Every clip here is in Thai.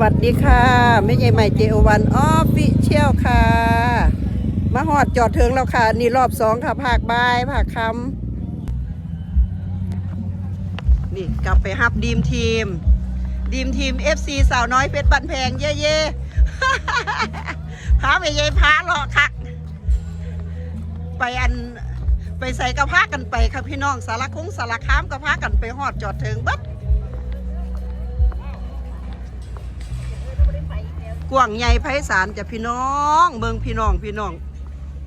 วัสดีค่ะไม่ใหญ่ใหม่เจโอวันออฟฟิเชียลค่ะ มาหอดจอดเถึงแล้วค่ะ นี่รอบสองค่ะภาคบ่ายภาคคำนี่กลับไปฮับดีมทีม ดีมทีม FC สาวน้อยเพชรบันแพงเย่เย่พาไปเย่พาหลอกคัก ไปอันไปใส่กระพากันไปค่ะพี่น้องสารคงสารคามกระพากันไปหอดจอดเถึงบัด กว่างใหญ่ไพศาลจะพี่น้องเมืองพี่น้องพี่น้อง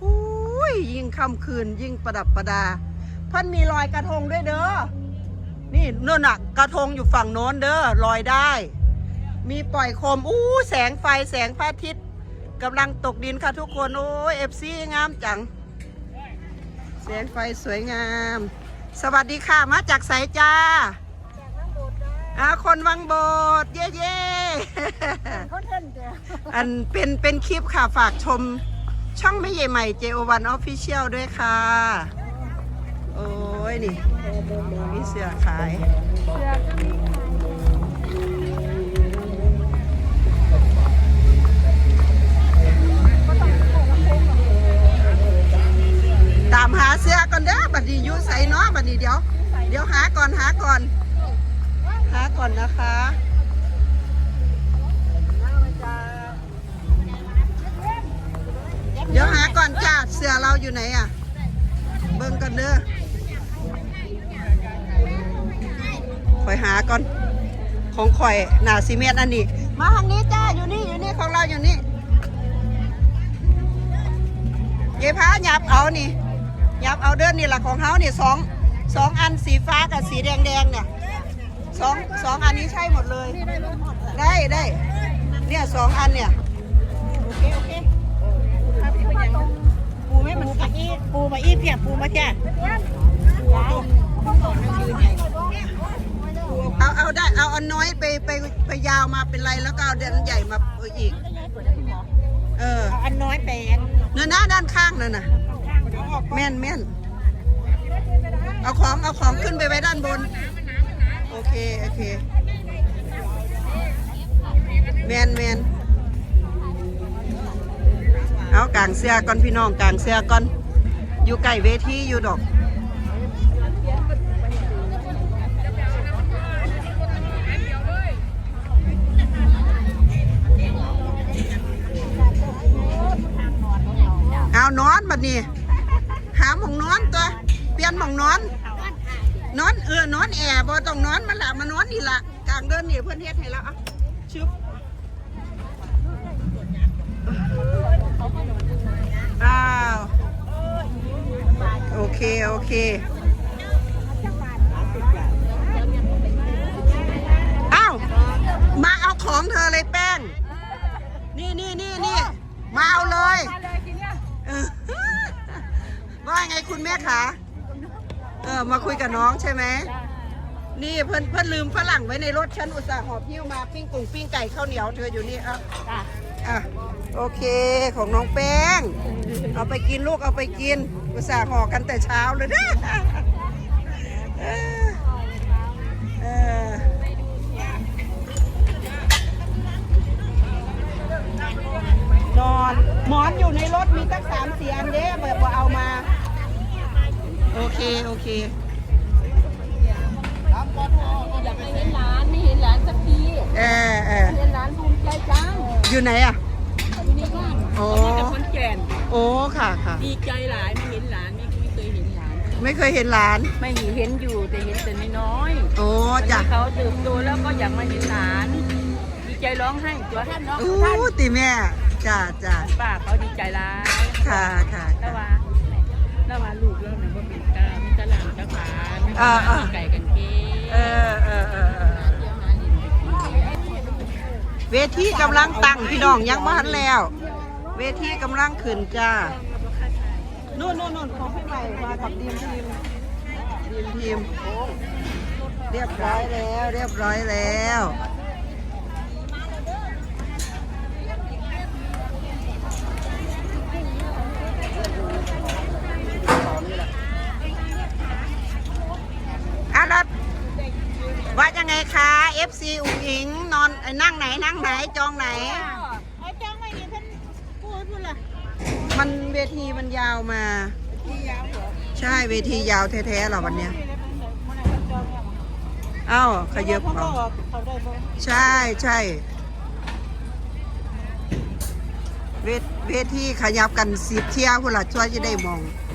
อุ้ยยิ่งค่ำคืนยิ่งประดับประดาพันมีลอยกระทงด้วยเด้อนี่เนื่นน่ะกระทงอยู่ฝั่งโน้นเด้อลอยได้ มีปล่อยโคมอู้แสงไฟแสงพระอาทิตย์กำลังตกดินค่ะทุกคน โอ้ยเอฟซีงามจังแสงไฟสวยงาม สวัสดีค่ะมาจากสายจ้า อาคนวังโบดเย่เย่เขาเท่นเดียวอันเป็นเป็นคลิปค่ะฝากชมช่องไม่ใหญ่ใหม่ JO1 Official ด้วยค่ะ โอ้ยนี่มีเสื้อขายเสือกก็มีก็ต้องโอ้ลำโพงหรอกตามหาเสื้อก่อนเด้อบัดนี้อยูใส่เนาะบัดนี้เดี๋ยว เดี๋ยวหาก่อนหาก่อน หาก่อนนะคะเดี๋ยวหาก่อนจ้าเสือเราอยู่ไหนอะ เบิ่งกันเด้อคอยหาก่อน ของข่อยหนาซีเมนต์อันนี้ มาทางนี้จ้าอยู่นี่อยู่นี่ของเราอยู่นี่เยพาหยับเอานี่หยับเอาเดินนี่แหละของเขานี่สองสองอันสีฟ้ากับสีแดงแดงเนี่ย สองสองอันนี้ใช่หมดเลย ได้ได้ เนี่ยสองอันเนี่ย โอเคโอเคครับที่เป็นยังไงปูไม่มันกะอีปูมาอีเพียบปูมาแค่ปูต้องก่อนนั่งยืนไงเอาเอาได้เอาอันน้อยไปไปไปยาวมาเป็นไรแล้วก็เอาเดนใหญ่มาเอออีก เออเอาอันน้อยไปเนื้อหน้าด้านข้างนั่นน่ะแม่นแม่นเอาของเอาของขึ้นไปไว้ด้านบน โอเค โอเค แมนแมนเอากางเสื้อก่อนพี่น้องกางเสื้อก่อน อยู่ใกล้เวทีอยู่ดอกเอานอนบัดนี้ หาหมองนอนตัว เปลี่ยนหมองนอน นอนเออนอนแอร์บ่ต้องนอนมันละมานอนนี่ละกลางเดินนี่เพื่อนเฮ็ดให้แล้วอะชึบอ้าวโอเค โอเคอ้าวมาเอาของเธอเลยแป้ง นี่นี่นี่นี่มาเอาเลยว่าไงคุณแม่คะ เออมาคุยกับน้องใช่ไหมนี่เพิ่นเพิ่นลืมฝรั่งไว้ในรถฉันอุตส่าห์หอบหิ้วมาปิ้งกุ้งปิ้งไก่ข้าวเหนียวเธออยู่นี่อะจ้ะอะโอเคของน้องแป้ง เอาไปกินลูกเอาไปกิน อุตส่าห์ห่อกันแต่เช้าเลยนะเออเออนอนหมอนอยู่ในรถมีตั้งสามสี่อันเด้ โอเคโอเคอยากไปเห็นหลานไม่เห็นหลานสักทีเออเออเห็นหลานภูมิใจจังอยู่ไหนอะอยู่ในบ้านโอ้นี่กับคนแก่นโอ้ค่ะค่ะดีใจหลายไม่เห็นหลานไม่ไม่เคยเห็นหลาน ไม่เคยเห็นหลาน ไม่เห็นอยู่แต่เห็นแต่น้อยโอ้ๆจ้ะวันนี้เขาเติบโตแล้วก็อยากมาเห็นหลานดีใจร้องไห้ตัวท่านเนาะโอ้ท่านติแม่จ้าจ้าป้าเขาดีใจร้ายค่ะค่ะแล้วว่าแล้วว่าลูกาไม่อ่าว่าอ่าไก่กันเก้เออเออเออเออเวทีกำลังตั้งพี่น้องยังบ้านแล้ว เวทีกำลังขึ้นจ้านู่นนู่นนู่นของพี่ใหม่มากับทีมทีมทีมทีมเรียบร้อยแล้ว เรียบร้อยแล้ว อะแล้วว่ายังไงคะ FC อุ๋งอิงนอนไอ้นั่งไหนนั่งไหนจองไหนไอ้จ้องไม่มีเพิ่นพูดพูดล่ะมันเวทีมันยาวมาที่ยาวเหรอใช่เวทียาวแท้ๆเหรอวันเนี้ยที่แล้วมันไหนมันจองเนี่ยมั้งเอ้าขยับเขาเอาบอกเขาได้บ่ใช่ใช่เวทเวทีขยับกันสิบเที่ยวพุ่นละช่วยจะได้มองอื้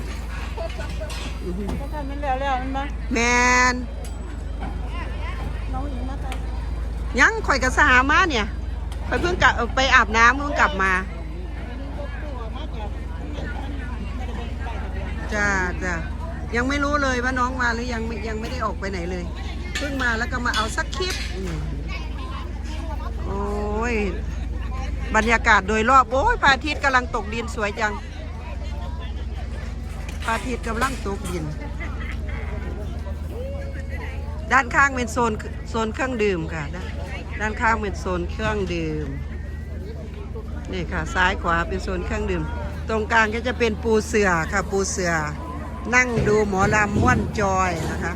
อหือ ก็ทำมันแล้วแล้วมันมาแมนน้องหญิงมาใส่ยังข่อยกับสหามาเนี่ยข่อยเพิ่งกลับไปอาบน้ำเพิ่งกลับมาตัวมาจากมันไม่ได้เป็นไปทะจ้าจ้ายังไม่รู้เลยว่าน้องมาหรือยังยังไม่ได้ออกไปไหนเลย เพิ่งมาแล้วก็มาเอาสักคลิปโอ้ยบรรยากาศโดยรอบ โอ้ยพระอาทิตย์กำลังตกดินสวยจัง พระอาทิตย์กำลังตกดิน ด้านข้างเป็นโซนโซนเครื่องดื่มค่ะ ด้านข้างเป็นโซนเครื่องดื่มนี่ค่ะ ซ้ายขวาเป็นโซนเครื่องดื่ม ตรงกลางก็จะเป็นปูเสือค่ะปูเสือ นั่งดูหมอลำม้วนจอยนะคะ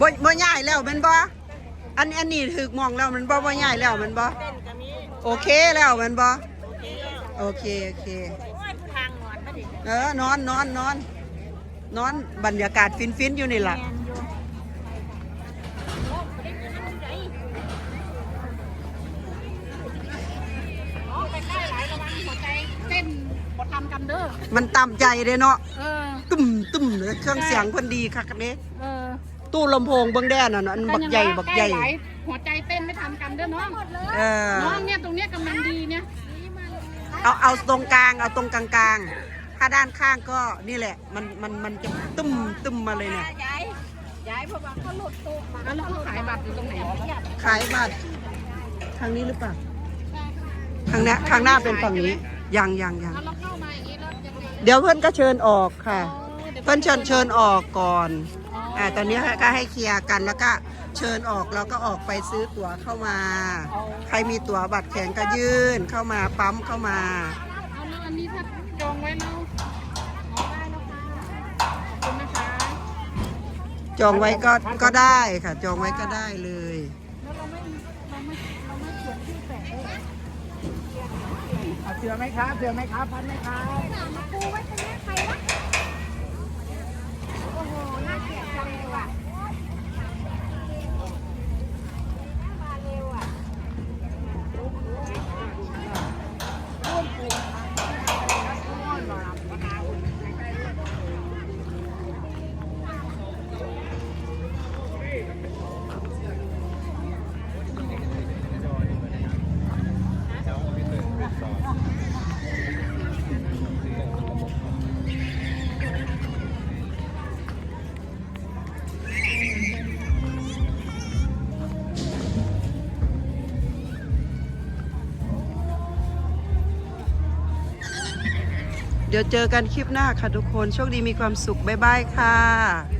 บ่บ่ใหญ่แล้วมันบ่อันอันนี้ถึกมองแล้วมันบ่บ่ใหญ่แล้วมันบ่โอเคแล้วมันบ่โอเคโอเคเออนอนนอนนอนนอนบรรยากาศฟินฟินอยู่นี่ล่ะแมนอยู่อ๋อไปใกล้หลายระวังหัวใจเต้นบ่ทำ กันเด้อ มันต่ำใจเด้เนาะเออ ตุ้มตุ้มเลยเครื่องเสียงเพิ่นดีคักเด้เออตู้ลำโพงเบิ่งแด่น่ะอันบักใหญ่บักใหญ่ล้หัวใจเต้นไม่ทำกันเด้อน้อง เออน้องเนี่ยตรงเนี้ยกำลังดีเนี่ย เอาเอาตรงกลางเอาตรงกลางกลางๆถ้าด้านข้างก็นี่แหละ มันมันมันจะตุ้มตุ้มมาเลยเนี่ยย้ายย้ายเพราะว่าเขาหลุดตัวมาแล้วเขาขายบัตรอยู่ตรงไหน ขายบัตรทางนี้หรือเปล่าทางเนี้ยทางหน้าเป็นฝั่งนี้ยังยังยัง เรา เดี๋ยวเพื่อนก็เชิญออกค่ะ เพื่อนเชิญเชิญออกก่อนอ่าตอนนี้ก็ให้เคลียร์กันแล้วก็เชิญออกแล้วก็ออกไปซื้อตั๋วเข้ามา ใครมีตั๋วบัตรแข็งก็ยื่นเข้ามาปั๊มเข้ามาเอาแล้วอันนี้ถ้าจองไว้แล้วอ๋อได้แล้วค่ะขอบคุณนะคะ จองไว้ก็ก็ได้ค่ะ จองไว้ก็ได้เลย แล้วเราไม่เราไม่เราไม่เขียนชื่อแปะได้เหรอ เสือไหมครับเสือไหมครับพันไหมครับ ปูไว้ ดี๋ยวเจอกันคลิปหน้าค่ะทุกคน โชคดีมีความสุข บ๊ายบายค่ะ